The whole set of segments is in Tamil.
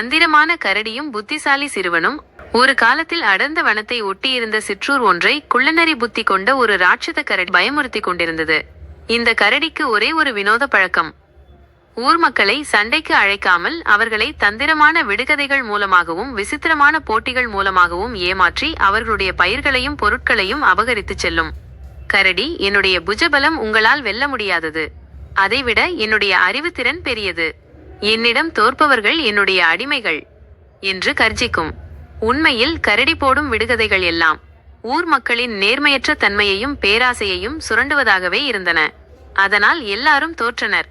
தந்திரமான கரடியும் புத்திசாலி சிறுவனும் ஒரு காலத்தில் அடர்ந்த வனத்தை ஒட்டியிருந்த சிற்றூர் ஒன்றை குள்ளநரி புத்தி கொண்ட ஒரு ராட்சத கரடி பயமுறுத்தி கொண்டிருந்தது. இந்த கரடிக்கு ஒரே ஒரு வினோத பழக்கம். ஊர் மக்களை சண்டைக்கு அழைக்காமல் அவர்களை தந்திரமான விடுகதைகள் மூலமாகவும் விசித்திரமான போட்டிகள் மூலமாகவும் ஏமாற்றி அவர்களுடைய பயிர்களையும் பொருட்களையும் அபகரித்துச் செல்லும். கரடி என்னுடைய புஜபலம் உங்களால் வெல்ல முடியாதது. அதைவிட என்னுடைய அறிவுத்திறன் பெரியது. என்னிடம் தோற்பவர்கள் என்னுடைய அடிமைகள் என்று கர்ஜிக்கும். உண்மையில் கரடி போடும் விடுகதைகள் எல்லாம் ஊர் மக்களின் நேர்மையற்ற தன்மையையும் பேராசையையும் சுரண்டுவதாகவே இருந்தன. அதனால் எல்லாரும் தோற்றனர்.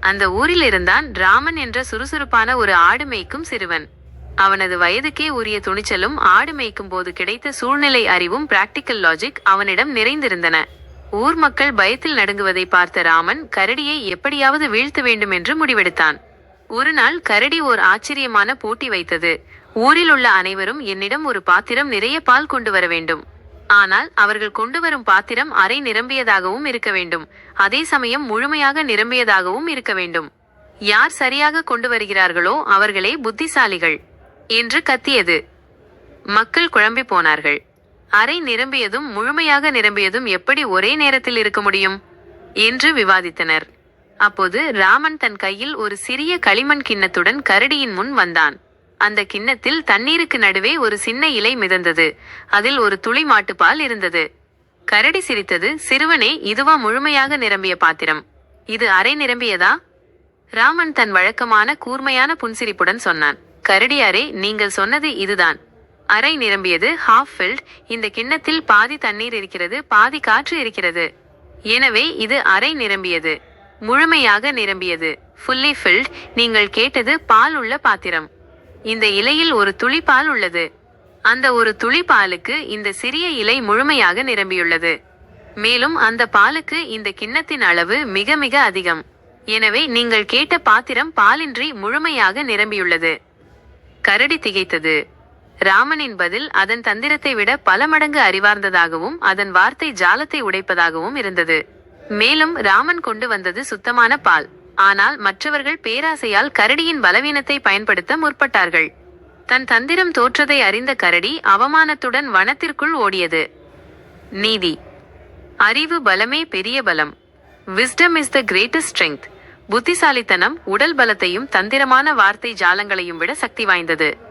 அந்த ஊரிலிருந்தான் ராமன் என்ற சுறுசுறுப்பான ஒரு ஆடு மேய்க்கும் சிறுவன். அவனது வயதுக்கே உரிய துணிச்சலும் ஆடு மேய்க்கும் போது கிடைத்த சூழ்நிலை அறிவும் பிராக்டிக்கல் லாஜிக் அவனிடம் நிறைந்திருந்தன. ஊர் மக்கள் பயத்தில் நடுங்குவதை பார்த்த ராமன் கரடியை எப்படியாவது வீழ்த்த வேண்டும் என்று முடிவெடுத்தான். ஒரு நாள் கரடி ஓர் ஆச்சரியமான போட்டி வைத்தது. ஊரில் உள்ள அனைவரும் என்னிடம் ஒரு பாத்திரம் நிறைய பால் கொண்டு வர வேண்டும். ஆனால் அவர்கள் கொண்டு வரும் பாத்திரம் அரை நிரம்பியதாகவும் இருக்க வேண்டும். அதே சமயம் முழுமையாக நிரம்பியதாகவும் இருக்க வேண்டும். யார் சரியாக கொண்டு வருகிறார்களோ அவர்களே புத்திசாலிகள் என்று கத்தியது. மக்கள் குழம்பி போனார்கள். அரை நிரம்பியதும் முழுமையாக நிரம்பியதும் எப்படி ஒரே நேரத்தில் இருக்க முடியும்? என்று விவாதித்தனர். அப்போது ராமன் தன் கையில் ஒரு சிறிய களிமண் கிண்ணத்துடன் கரடியின் முன் வந்தான். அந்த கிண்ணத்தில் தண்ணீருக்கு நடுவே ஒரு சின்ன இலை மிதந்தது. அதில் ஒரு துளி மாட்டுப்பால் இருந்தது. கரடி சிரித்தது சிறுவனே இதுவா முழுமையாக நிரம்பிய பாத்திரம். இது அரை நிரம்பியதா? ராமன் தன் வழக்கமான கூர்மையான புன்சிரிப்புடன் சொன்னான். கரடியாரே நீங்கள் சொன்னது இதுதான். அரை நிரம்பியது ஹாஃப் ஃபில்ட் இந்த கிண்ணத்தில் பாதி தண்ணீர் இருக்கிறது பாதி காற்று இருக்கிறது. எனவே இது அரை நிரம்பியது. முழுமையாக நிரம்பியது. ஃபுல்லி ஃபில்ட் நீங்கள் கேட்டது பால் உள்ள பாத்திரம். இந்த இலையில் ஒரு துளி பால் உள்ளது. அந்த ஒரு துளி பாலுக்கு இந்த சிறிய இலை முழுமையாக நிரம்பியுள்ளது. மேலும் அந்த பாலுக்கு இந்த கிண்ணத்தின் அளவு மிக மிக அதிகம். எனவே நீங்கள் கேட்ட பாத்திரம் பாலின்றி முழுமையாக நிரம்பியுள்ளது. கரடி திகைத்தது. ராமனின் பதில் அதன் தந்திரத்தை விட பல மடங்கு அறிவார்ந்ததாகவும் அதன் வார்த்தை ஜாலத்தை உடைப்பதாகவும் இருந்தது. மேலும் ராமன் கொண்டு வந்தது சுத்தமான பால். ஆனால் மற்றவர்கள் பேராசையால் கரடியின் பலவீனத்தை பயன்படுத்த முற்பட்டார்கள். தன் தந்திரம் தோற்றதை அறிந்த கரடி அவமானத்துடன் வனத்திற்குள் ஓடியது. நீதி. அறிவு பலமே பெரிய பலம். Wisdom is the greatest strength புத்திசாலித்தனம் உடல் பலத்தையும் தந்திரமான வார்த்தை ஜாலங்களையும் விட சக்தி வாய்ந்தது.